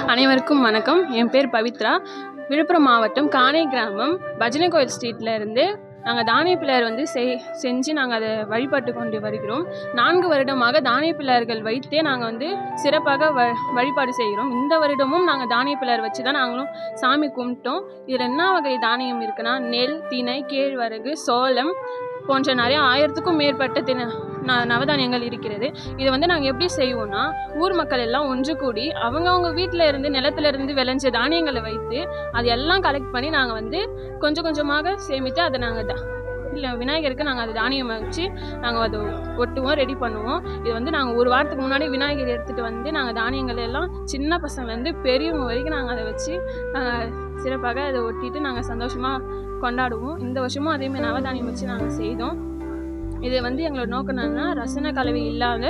அனைவருக்கும் வணக்கம். என் பேர் பவித்ரா. விழுப்புரம் மாவட்டம் காணை கிராமம். பஜனை கோயில் ஸ்ட்ரீட்டில் இருந்து நாங்கள் தானிய பிள்ளையார் வந்து செய் செஞ்சு நாங்கள் அதை வழிபட்டு கொண்டு வருகிறோம். நான்கு வருடமாக தானிய பிள்ளையார்கள் வைத்தே நாங்கள் வந்து சிறப்பாக வ வழிபாடு செய்கிறோம். இந்த வருடமும் நாங்கள் தானிய பிள்ளையார் வச்சு தான் நாங்களும் சாமி கும்பிட்டோம். இதில் என்ன வகை தானியம் இருக்குன்னா நெல் திணை கேழ்வரகு சோளம் போன்ற நிறைய ஆயிரத்துக்கும் மேற்பட்ட தின நவதானியங்கள் இருக்கிறது. இதை வந்து நாங்கள் எப்படி செய்வோம்னா ஊர் மக்கள் எல்லாம் ஒன்று கூடி அவங்கவுங்க வீட்டில் இருந்து நிலத்துல இருந்து விளைஞ்ச தானியங்களை வைத்து அது எல்லாம் கலெக்ட் பண்ணி நாங்கள் வந்து கொஞ்சம் கொஞ்சமாக சேமித்து அதை நாங்கள் இல்லை விநாயகருக்கு நாங்கள் அது தானியம் வச்சு நாங்கள் அதை ஒட்டுவோம் ரெடி பண்ணுவோம். இது வந்து நாங்கள் ஒரு வாரத்துக்கு முன்னாடி விநாயகர் எடுத்துகிட்டு வந்து நாங்கள் தானியங்கள் எல்லாம் சின்ன பசங்கலேருந்து பெரியவங்க வரைக்கும் நாங்கள் அதை வச்சு சிறப்பாக அதை ஒட்டிட்டு நாங்கள் சந்தோஷமாக கொண்டாடுவோம். இந்த வருஷமும் அதேமாதிரி நவதானியம் வச்சு நாங்கள் செய்தோம். இது வந்து எங்களோட நோக்கம் என்னன்னா ரசன கலவை இல்லாத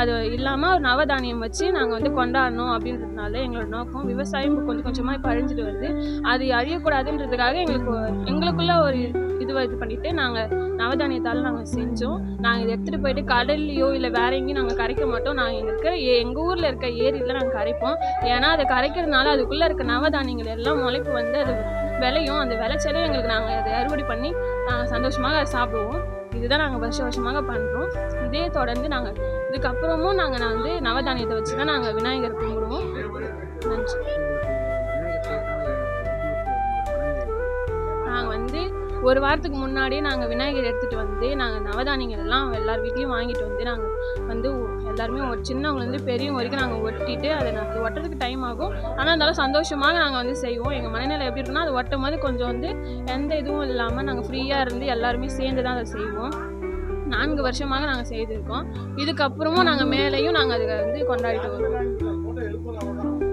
அது இல்லாமல் ஒரு நவதானியம் வச்சு நாங்கள் வந்து கொண்டாடணும் அப்படின்றதுனால எங்களோட நோக்கம். விவசாயம் கொஞ்சம் கொஞ்சமாக இப்போ அழிஞ்சிட்டு வருது. அது அழியக்கூடாதுன்றதுக்காக எங்களுக்கு எங்களுக்குள்ள ஒரு இதுவாக இது பண்ணிட்டு நாங்கள் நவதானியத்தால் நாங்கள் செஞ்சோம். நாங்கள் இதை எடுத்துகிட்டு போயிட்டு கடல்லையோ இல்லை வேற எங்கேயும் நாங்கள் கரைக்க மாட்டோம். நாங்கள் எங்களுக்கு எங்கள் ஊரில் இருக்க ஏரியில் நாங்கள் கரைப்போம். ஏன்னா அதை கரைக்கிறதுனால அதுக்குள்ளே இருக்க நவதானியங்கள் எல்லாம் முளைப்பு வந்து அது விளையும். அந்த விளைச்சலையும் எங்களுக்கு நாங்கள் அதை அறுவடை பண்ணி நாங்கள் சந்தோஷமாக அதை சாப்பிடுவோம். இதுதான் நாங்கள் வருஷ வருஷமாக பண்ணுறோம் இதே தொடர்ந்து நாங்கள் இதுக்கப்புறமும் நாங்கள் நான் வந்து நவதானியத்தை வச்சு தான் நாங்கள் விநாயகர் கும்பிடுவோம். நன்றி. நாங்கள் வந்து ஒரு வாரத்துக்கு முன்னாடியே நாங்கள் விநாயகர் எடுத்துகிட்டு வந்து நாங்கள் நவதானியங்கள் எல்லாம் எல்லார் வீட்லேயும் வாங்கிட்டு வந்து நாங்கள் வந்து எல்லாருமே ஒரு சின்னவங்கலேருந்து பெரியவங்க வரைக்கும் நாங்கள் ஒட்டிட்டு அதை நாங்கள் ஒட்டுறதுக்கு டைம் ஆகும். ஆனால் இருந்தாலும் சந்தோஷமாக நாங்கள் வந்து செய்வோம். எங்கள் மனநிலை எப்படி இருக்குன்னா அது ஒட்டும் போது கொஞ்சம் வந்து எந்த இதுவும் இல்லாமல் நாங்கள் ஃப்ரீயாக இருந்து எல்லாருமே சேர்ந்து தான் அதை செய்வோம். நான்கு வருஷமாக நாங்கள் செய்திருக்கோம் இதுக்கப்புறமும் நாங்கள் மேலேயும் நாங்கள் அதை வந்து கொண்டாடிட்டு வருவோம்.